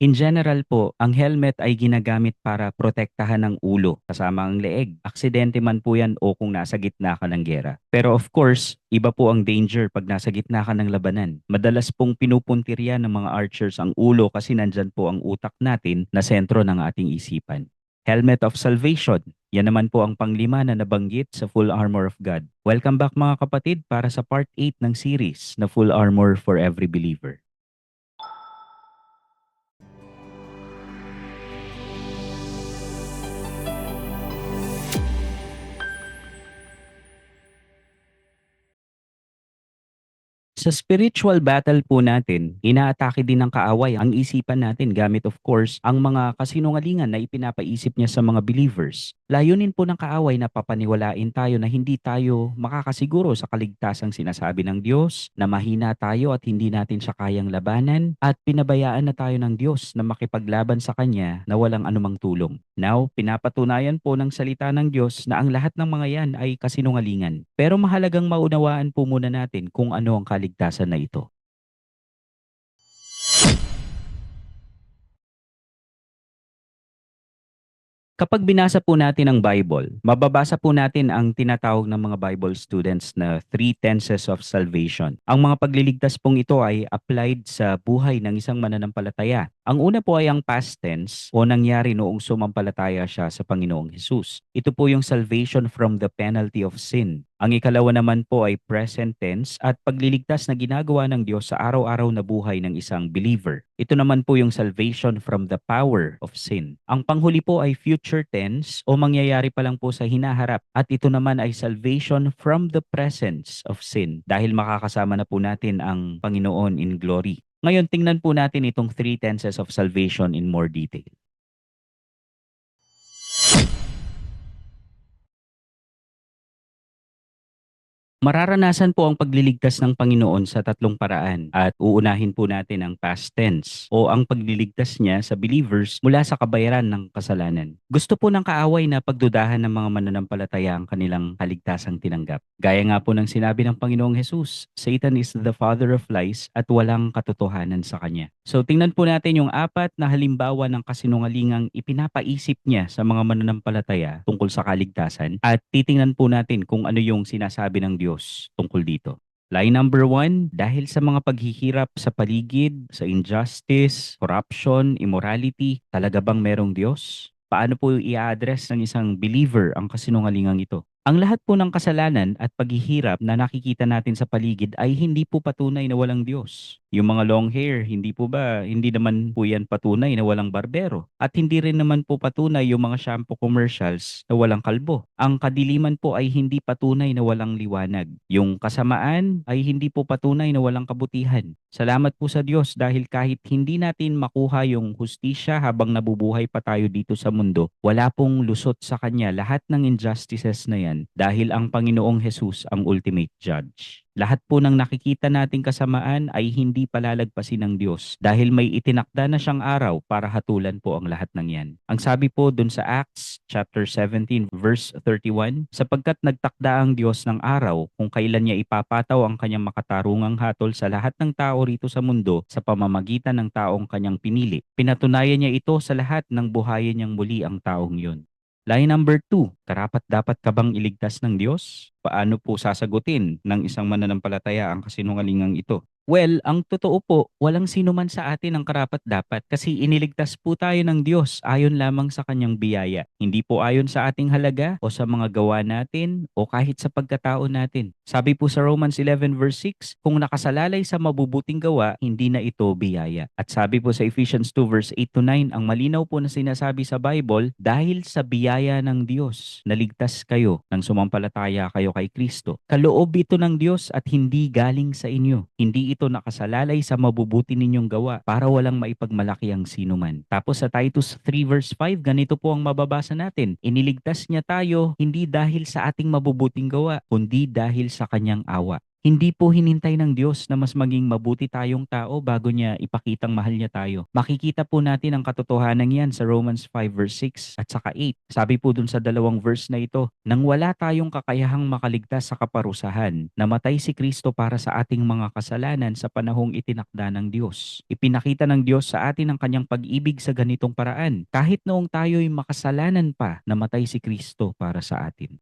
In general po, ang helmet ay ginagamit para protektahan ng ulo kasama ang leeg. Aksidente man po yan o kung nasa gitna ka ng gera. Pero of course, iba po ang danger pag nasa gitna ka ng labanan. Madalas pong pinupuntirya ng mga archers ang ulo kasi nandyan po ang utak natin na sentro ng ating isipan. Helmet of Salvation. Yan naman po ang panglima na nabanggit sa Full Armor of God. Welcome back mga kapatid para sa part 8 ng series na Full Armor for Every Believer. Sa spiritual battle po natin, inaatake din ng kaaway ang isipan natin gamit of course ang mga kasinungalingan na ipinapaisip niya sa mga believers. Layunin po ng kaaway na papaniwalain tayo na hindi tayo makakasiguro sa kaligtasang sinasabi ng Diyos, na mahina tayo at hindi natin siya kayang labanan, at pinabayaan na tayo ng Diyos na makipaglaban sa Kanya na walang anumang tulong. Now, pinapatunayan po ng salita ng Diyos na ang lahat ng mga yan ay kasinungalingan. Pero mahalagang maunawaan po muna natin kung ano ang kaligtasan na ito. Kapag binasa po natin ang Bible, mababasa po natin ang tinatawag ng mga Bible students na three tenses of salvation. Ang mga pagliligtas pong ito ay applied sa buhay ng isang mananampalataya. Ang una po ay ang past tense o nangyari noong sumampalataya siya sa Panginoong Hesus. Ito po yung salvation from the penalty of sin. Ang ikalawa naman po ay present tense at pagliligtas na ginagawa ng Diyos sa araw-araw na buhay ng isang believer. Ito naman po yung salvation from the power of sin. Ang panghuli po ay future tense o mangyayari pa lang po sa hinaharap at ito naman ay salvation from the presence of sin dahil makakasama na po natin ang Panginoon in glory. Ngayon tingnan po natin itong three tenses of salvation in more detail. Mararanasan po ang pagliligtas ng Panginoon sa tatlong paraan at uunahin po natin ang past tense o ang pagliligtas niya sa believers mula sa kabayaran ng kasalanan. Gusto po ng kaaway na pagdudahan ng mga mananampalataya ang kanilang kaligtasang tinanggap. Gaya nga po ng sinabi ng Panginoong Hesus, Satan is the father of lies at walang katotohanan sa kanya. So tingnan po natin yung apat na halimbawa ng kasinungalingang ipinapaisip niya sa mga mananampalataya tungkol sa kaligtasan at titingnan po natin kung ano yung sinasabi ng Diyos tungkol dito. Line number one, dahil sa mga paghihirap sa paligid, sa injustice, corruption, immorality, talaga bang merong Diyos? Paano po i-address ng isang believer ang kasinungalingang ito? Ang lahat po ng kasalanan at paghihirap na nakikita natin sa paligid ay hindi po patunay na walang Diyos. Yung mga long hair, hindi po ba, hindi naman po yan patunay na walang barbero. At hindi rin naman po patunay yung mga shampoo commercials na walang kalbo. Ang kadiliman po ay hindi patunay na walang liwanag. Yung kasamaan ay hindi po patunay na walang kabutihan. Salamat po sa Diyos dahil kahit hindi natin makuha yung hustisya habang nabubuhay pa tayo dito sa mundo, wala pong lusot sa Kanya lahat ng injustices na yan dahil ang Panginoong Jesus ang ultimate judge. Lahat po ng nakikita nating kasamaan ay hindi palalagpasin ng Diyos dahil may itinakda na siyang araw para hatulan po ang lahat ng yan. Ang sabi po dun sa Acts chapter 17 verse 31, sapagkat nagtakda ang Diyos ng araw kung kailan niya ipapataw ang kanyang makatarungang hatol sa lahat ng tao rito sa mundo sa pamamagitan ng taong kanyang pinili. Pinatunayan niya ito sa lahat ng buhayin niyang muli ang taong yun. Line number two, karapat dapat ka bang iligtas ng Diyos? Paano po sasagutin ng isang mananampalataya ang kasinungalingang ito? Well, ang totoo po, walang sino man sa atin ang karapat dapat kasi iniligtas po tayo ng Diyos ayon lamang sa kanyang biyaya. Hindi po ayon sa ating halaga o sa mga gawa natin o kahit sa pagkatao natin. Sabi po sa Romans 11 verse 6, kung nakasalalay sa mabubuting gawa, hindi na ito biyaya. At sabi po sa Ephesians 2 verse 8 to 9, ang malinaw po na sinasabi sa Bible, dahil sa biyaya ng Diyos, naligtas kayo nang sumampalataya kayo kay Kristo. Kaloob ito ng Diyos at hindi galing sa inyo. Hindi ito nakasalalay sa mabubuti ninyong gawa para walang maipagmalaki ang sinuman. Tapos sa Titus 3 verse 5, ganito po ang mababasa natin. Iniligtas niya tayo hindi dahil sa ating mabubuting gawa, kundi dahil sa kanyang awa. Hindi po hinintay ng Diyos na mas maging mabuti tayong tao bago niya ipakitang mahal niya tayo. Makikita po natin ang katotohanan yan sa Romans 5 verse 6 at saka 8. Sabi po dun sa dalawang verse na ito, nang wala tayong kakayahang makaligtas sa kaparusahan, namatay si Kristo para sa ating mga kasalanan sa panahong itinakda ng Diyos. Ipinakita ng Diyos sa atin ang kanyang pag-ibig sa ganitong paraan. Kahit noong tayo'y makasalanan pa, namatay si Kristo para sa atin.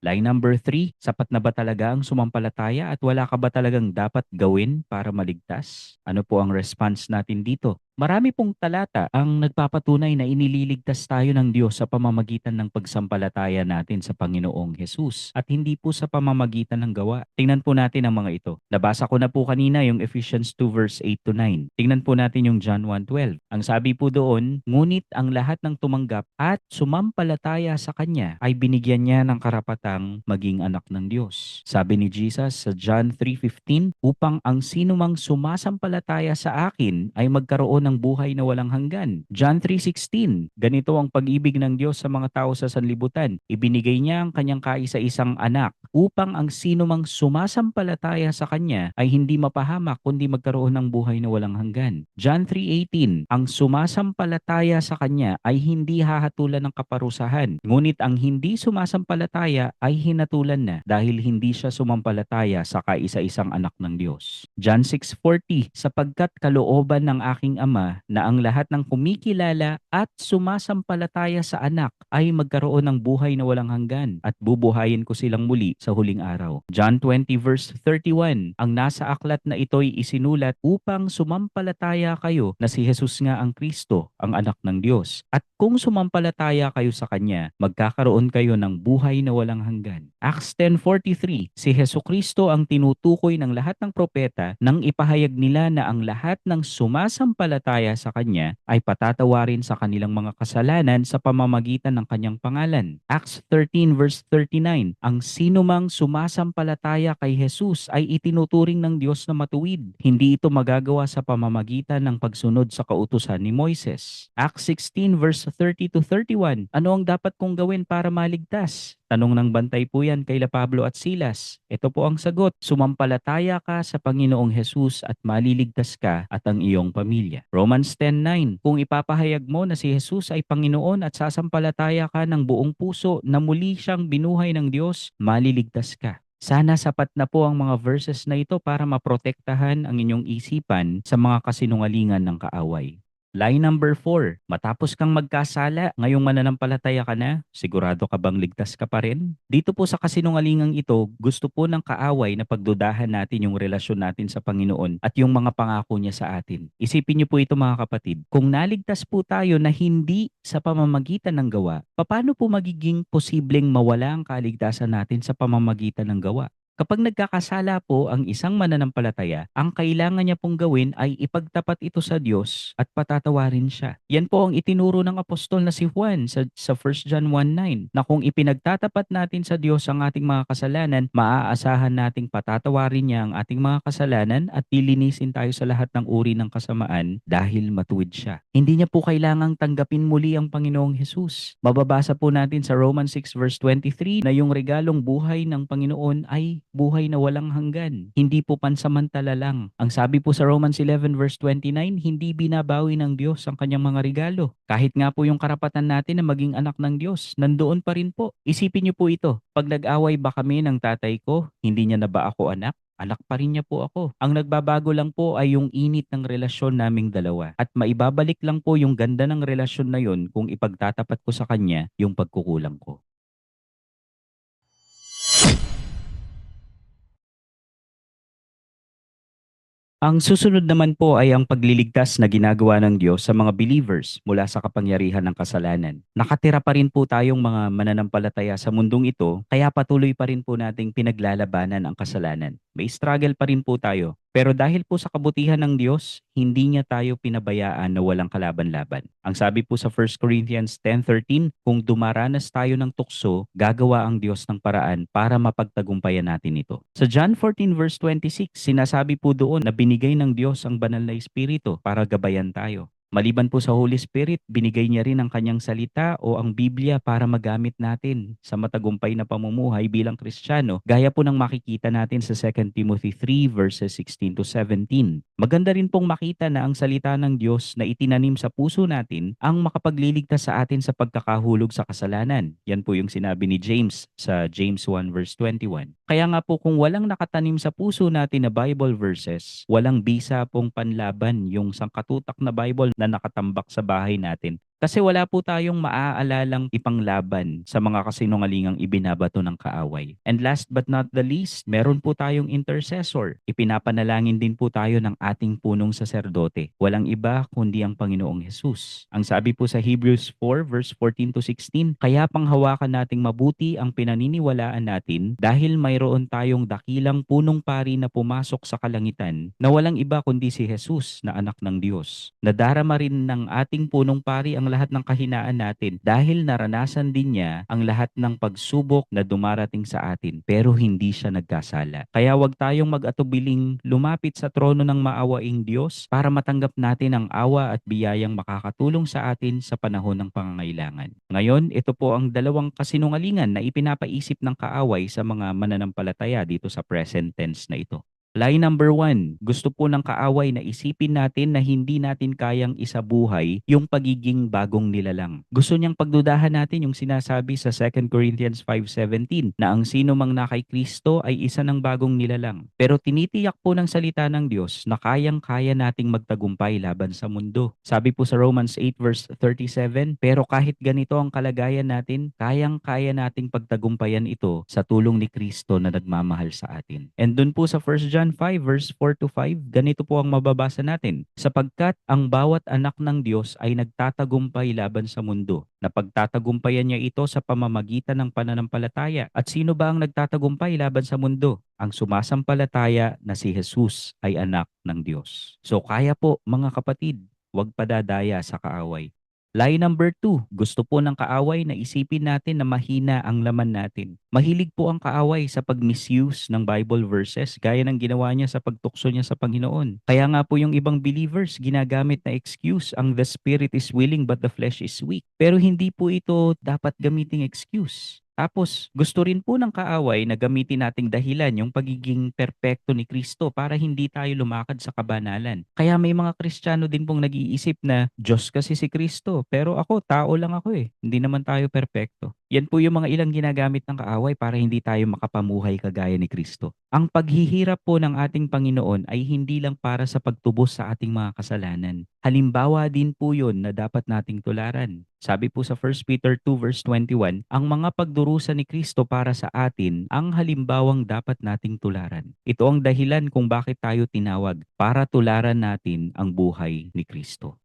Line number 3, sapat na ba talaga ang sumampalataya at wala ka ba talagang dapat gawin para maligtas? Ano po ang response natin dito? Marami pong talata ang nagpapatunay na inililigtas tayo ng Diyos sa pamamagitan ng pagsampalataya natin sa Panginoong Hesus at hindi po sa pamamagitan ng gawa. Tingnan po natin ang mga ito. Nabasa ko na po kanina yung Ephesians 2 verse 8 to 9. Tingnan po natin yung John 1.12. Ang sabi po doon, ngunit ang lahat ng tumanggap at sumampalataya sa Kanya ay binigyan niya ng karapatang maging anak ng Diyos. Sabi ni Jesus sa John 3.15, upang ang sinumang sumasampalataya sa akin ay magkaroon buhay na walang hanggan. John 3.16, ganito ang pag-ibig ng Diyos sa mga tao sa sanlibutan. Ibinigay niya ang kanyang kaisa-isang anak upang ang sinumang sumasampalataya sa kanya ay hindi mapahamak kundi magkaroon ng buhay na walang hanggan. John 3.18, ang sumasampalataya sa kanya ay hindi hahatulan ng kaparusahan. Ngunit ang hindi sumasampalataya ay hinatulan na dahil hindi siya sumampalataya sa kaisa-isang anak ng Diyos. John 6.40, sapagkat kalooban ng aking ama na ang lahat ng kumikilala at sumasampalataya sa anak ay magkaroon ng buhay na walang hanggan at bubuhayin ko silang muli sa huling araw. John 20 verse 31, ang nasa aklat na ito'y isinulat upang sumampalataya kayo na si Jesus nga ang Kristo, ang anak ng Diyos. At kung sumampalataya kayo sa Kanya, magkakaroon kayo ng buhay na walang hanggan. Acts 10.43, si Heso Kristo ang tinutukoy ng lahat ng propeta nang ipahayag nila na ang lahat ng sumasampalataya sa Kanya ay patatawarin sa kanilang mga kasalanan sa pamamagitan ng Kanyang pangalan. Acts 13 verse 39, ang sinumang sumasampalataya kay Jesus ay itinuturing ng Diyos na matuwid. Hindi ito magagawa sa pamamagitan ng pagsunod sa kautusan ni Moises. Acts 16 verse 30 to 31, ano ang dapat kong gawin para maligtas? Tanong ng bantay po yan kay La Pablo at Silas. Ito po ang sagot, sumampalataya ka sa Panginoong Hesus at maliligtas ka at ang iyong pamilya. Romans 10.9 Kung ipapahayag mo na si Jesus ay Panginoon at sasampalataya ka ng buong puso na muli siyang binuhay ng Diyos, maliligtas ka. Sana sapat na po ang mga verses na ito para maprotektahan ang inyong isipan sa mga kasinungalingan ng kaaway. Line number 4, matapos kang magkasala, ngayong mananampalataya ka na, sigurado ka bang ligtas ka pa rin? Dito po sa kasinungalingang ito, gusto po ng kaaway na pagdudahan natin yung relasyon natin sa Panginoon at yung mga pangako niya sa atin. Isipin niyo po ito mga kapatid, kung naligtas po tayo na hindi sa pamamagitan ng gawa, paano po magiging posibleng mawala ang kaligtasan natin sa pamamagitan ng gawa? Kapag nagkakasala po ang isang mananampalataya, ang kailangan niya pong gawin ay ipagtapat ito sa Diyos at patatawarin siya. Yan po ang itinuro ng apostol na si Juan sa, sa 1 John 1.9 na kung ipinagtatapat natin sa Diyos ang ating mga kasalanan, maaasahan nating patatawarin niya ang ating mga kasalanan at lilinisin tayo sa lahat ng uri ng kasamaan dahil matuwid siya. Hindi niya po kailangang tanggapin muli ang Panginoong Jesus. Mababasa po natin sa Romans 6 verse 23 na yung regalong buhay ng Panginoon ay buhay na walang hanggan. Hindi po pansamantala lang. Ang sabi po sa Romans 11 verse 29, hindi binabawi ng Diyos ang kanyang mga regalo. Kahit nga po yung karapatan natin na maging anak ng Diyos, nandoon pa rin po. Isipin niyo po ito, pag nag-away ba kami ng tatay ko, hindi niya na ba ako anak? Anak pa rin niya po ako. Ang nagbabago lang po ay yung init ng relasyon naming dalawa. At maibabalik lang po yung ganda ng relasyon na yon kung ipagtatapat ko sa kanya yung pagkukulang ko. Ang susunod naman po ay ang pagliligtas na ginagawa ng Diyos sa mga believers mula sa kapangyarihan ng kasalanan. Nakatira pa rin po tayong mga mananampalataya sa mundong ito, kaya patuloy pa rin po nating pinaglalabanan ang kasalanan. May struggle pa rin po tayo. Pero dahil po sa kabutihan ng Diyos, hindi niya tayo pinabayaan na walang kalaban-laban. Ang sabi po sa 1 Corinthians 10.13, kung dumaranas tayo ng tukso, gagawa ang Diyos ng paraan para mapagtagumpayan natin ito. Sa John 14 verse 26, sinasabi po doon na binigay ng Diyos ang banal na Espiritu para gabayan tayo. Maliban po sa Holy Spirit, binigay niya rin ang kanyang salita o ang Biblia para magamit natin sa matagumpay na pamumuhay bilang Kristiyano, gaya po ng makikita natin sa 2 Timothy 3 verses 16 to 17. Maganda rin pong makita na ang salita ng Diyos na itinanim sa puso natin ang makapagliligtas sa atin sa pagkakahulog sa kasalanan. Yan po yung sinabi ni James sa James 1 verse 21. Kaya nga po kung walang nakatanim sa puso natin na Bible verses, walang bisa pong panlaban yung sangkatutak na Bible na nakatambak sa bahay natin. Kasi wala po tayong maaalalang ipanglaban sa mga kasinungalingang ibinabato ng kaaway. And last but not the least, meron po tayong intercessor. Ipinapanalangin din po tayo ng ating punong saserdote. Walang iba kundi ang Panginoong Hesus. Ang sabi po sa Hebrews 4 verse 14 to 16, Kaya panghawakan nating mabuti ang pinaniniwalaan natin dahil mayroon tayong dakilang punong pari na pumasok sa kalangitan na walang iba kundi si Jesus na anak ng Diyos. Nadarama rin ng ating punong pari ang lahat ng kahinaan natin dahil naranasan din niya ang lahat ng pagsubok na dumarating sa atin pero hindi siya nagkasala. Kaya wag tayong mag-atubiling lumapit sa trono ng maawaing Diyos para matanggap natin ang awa at biyayang makakatulong sa atin sa panahon ng pangangailangan. Ngayon, ito po ang dalawang kasinungalingan na ipinapaisip ng kaaway sa mga mananampalataya dito sa present tense na ito. Lie number one, gusto po ng kaaway na isipin natin na hindi natin kayang isabuhay yung pagiging bagong nilalang. Gusto niyang pagdudahan natin yung sinasabi sa 2 Corinthians 5.17 na ang sino mang na kay Kristo ay isa ng bagong nilalang. Pero tinitiyak po ng salita ng Diyos na kayang-kaya nating magtagumpay laban sa mundo. Sabi po sa Romans 8 verse 37, pero kahit ganito ang kalagayan natin, kayang-kaya nating pagtagumpayan ito sa tulong ni Kristo na nagmamahal sa atin. And dun po sa 1 John 5 verse 4 to 5, ganito po ang mababasa natin. Sapagkat ang bawat anak ng Diyos ay nagtatagumpay laban sa mundo. Napagtatagumpayan niya ito sa pamamagitan ng pananampalataya. At sino ba ang nagtatagumpay laban sa mundo? Ang sumasampalataya na si Jesus ay anak ng Diyos. So kaya po mga kapatid, huwag padadaya sa kaaway. Lie number two, gusto po ng kaaway na isipin natin na mahina ang laman natin. Mahilig po ang kaaway sa pag-misuse ng Bible verses gaya ng ginawa niya sa pagtukso niya sa Panginoon. Kaya nga po yung ibang believers ginagamit na excuse ang the spirit is willing but the flesh is weak. Pero hindi po ito dapat gamiting excuse. Tapos, gusto rin po ng kaaway na gamitin nating dahilan yung pagiging perpekto ni Kristo para hindi tayo lumakad sa kabanalan. Kaya may mga Kristiyano din pong nag-iisip na Diyos kasi si Kristo, pero ako, tao lang ako eh. Hindi naman tayo perpekto. Yan po yung mga ilang ginagamit ng kaaway para hindi tayo makapamuhay kagaya ni Kristo. Ang paghihirap po ng ating Panginoon ay hindi lang para sa pagtubos sa ating mga kasalanan. Halimbawa din po yun na dapat nating tularan. Sabi po sa 1 Peter 2 verse 21, ang mga pagdurusa ni Kristo para sa atin ang halimbawang dapat nating tularan. Ito ang dahilan kung bakit tayo tinawag para tularan natin ang buhay ni Kristo.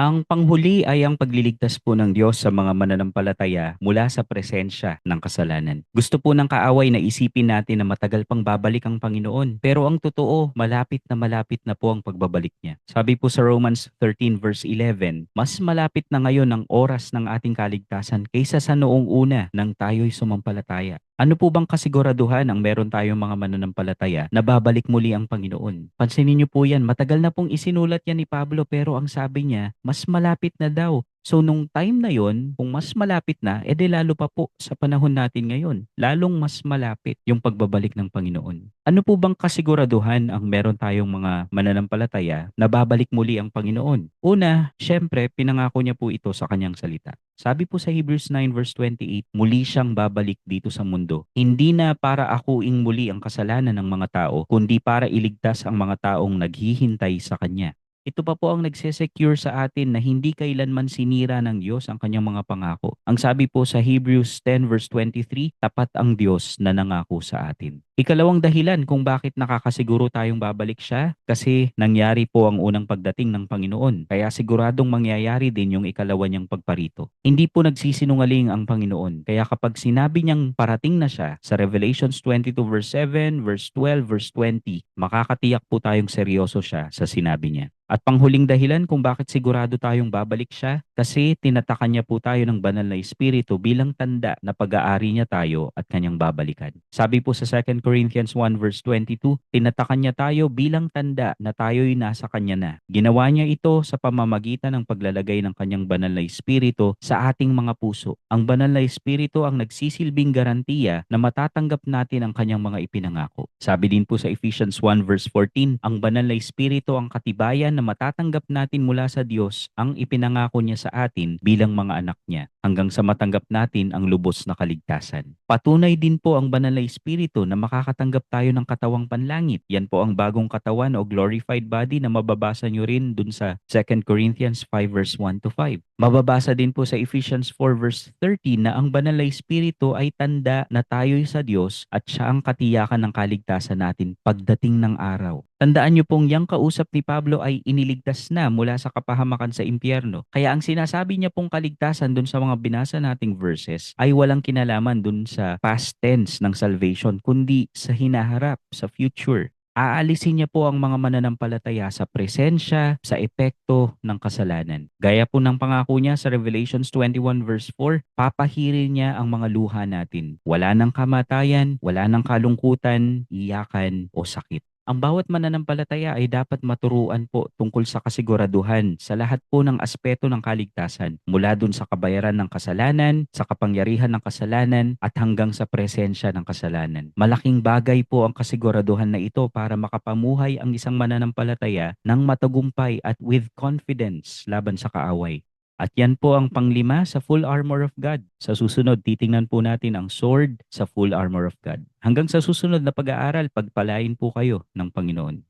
Ang panghuli ay ang pagliligtas po ng Diyos sa mga mananampalataya mula sa presensya ng kasalanan. Gusto po ng kaaway na isipin natin na matagal pang babalik ang Panginoon. Pero ang totoo, malapit na malapit na po ang pagbabalik niya. Sabi po sa Romans 13 verse 11, mas malapit na ngayon ang oras ng ating kaligtasan kaysa sa noong una nang tayo'y sumampalataya. Ano po bang kasiguraduhan ang meron tayong mga mananampalataya na babalik muli ang Panginoon? Pansinin niyo po yan, matagal na pong isinulat yan ni Pablo pero ang sabi niya, mas malapit na daw. So nung time na yon, kung mas malapit na, edi lalo pa po sa panahon natin ngayon, lalong mas malapit yung pagbabalik ng Panginoon. Ano po bang kasiguraduhan ang meron tayong mga mananampalataya na babalik muli ang Panginoon? Una, syempre, pinangako niya po ito sa kanyang salita. Sabi po sa Hebrews 9 verse 28, muli siyang babalik dito sa mundo. Hindi na para akuing muli ang kasalanan ng mga tao, kundi para iligtas ang mga taong naghihintay sa Kanya. Ito pa po ang nagsesecure sa atin na hindi kailanman sinira ng Diyos ang kanyang mga pangako. Ang sabi po sa Hebrews 10 verse 23, tapat ang Diyos na nangako sa atin. Ikalawang dahilan kung bakit nakakasiguro tayong babalik siya kasi nangyari po ang unang pagdating ng Panginoon. Kaya siguradong mangyayari din yung ikalawa niyang pagparito. Hindi po nagsisinungaling ang Panginoon. Kaya kapag sinabi niyang parating na siya sa Revelations 22 verse 7, verse 12, verse 20, makakatiyak po tayong seryoso siya sa sinabi niya. At panghuling dahilan kung bakit sigurado tayong babalik siya kasi tinatakan niya po tayo ng banal na espiritu bilang tanda na pag-aari niya tayo at kanyang babalikan. Sabi po sa 2 Corinthians 1 verse 22, tinatakan niya tayo bilang tanda na tayo'y nasa kanya na. Ginawa niya ito sa pamamagitan ng paglalagay ng kanyang banal na espiritu sa ating mga puso. Ang banal na espiritu ang nagsisilbing garantiya na matatanggap natin ang kanyang mga ipinangako. Sabi din po sa Ephesians 1 verse 14, ang banal na espiritu ang katibayan na matatanggap natin mula sa Diyos ang ipinangako niya sa atin bilang mga anak niya hanggang sa matanggap natin ang lubos na kaligtasan. Patunay din po ang banal na espiritu na makakatanggap tayo ng katawang panlangit. Yan po ang bagong katawan o glorified body na mababasa nyo rin dun sa 2 Corinthians 5 verse 1 to 5. Mababasa din po sa Ephesians 4 verse 13 na ang banal na espiritu ay tanda na tayo'y sa Diyos at siya ang katiyakan ng kaligtasan natin pagdating ng araw. Tandaan niyo pong yang kausap ni Pablo ay iniligtas na mula sa kapahamakan sa impyerno. Kaya ang sinasabi niya pong kaligtasan dun sa mga binasa nating verses ay walang kinalaman dun sa past tense ng salvation kundi sa hinaharap, sa future. Aalisin niya po ang mga mananampalataya sa presensya, sa epekto ng kasalanan. Gaya po ng pangako niya sa Revelations 21 verse 4, papahirin niya ang mga luha natin. Wala ng kamatayan, wala ng kalungkutan, iyakan o sakit. Ang bawat mananampalataya ay dapat maturuan po tungkol sa kasiguraduhan sa lahat po ng aspeto ng kaligtasan mula dun sa kabayaran ng kasalanan, sa kapangyarihan ng kasalanan at hanggang sa presensya ng kasalanan. Malaking bagay po ang kasiguraduhan na ito para makapamuhay ang isang mananampalataya ng matagumpay at with confidence laban sa kaaway. At yan po ang panglima sa full armor of God. Sa susunod, titingnan po natin ang sword sa full armor of God. Hanggang sa susunod na pag-aaral, pagpalain po kayo ng Panginoon.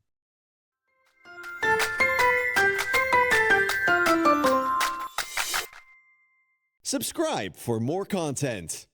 Subscribe for more content.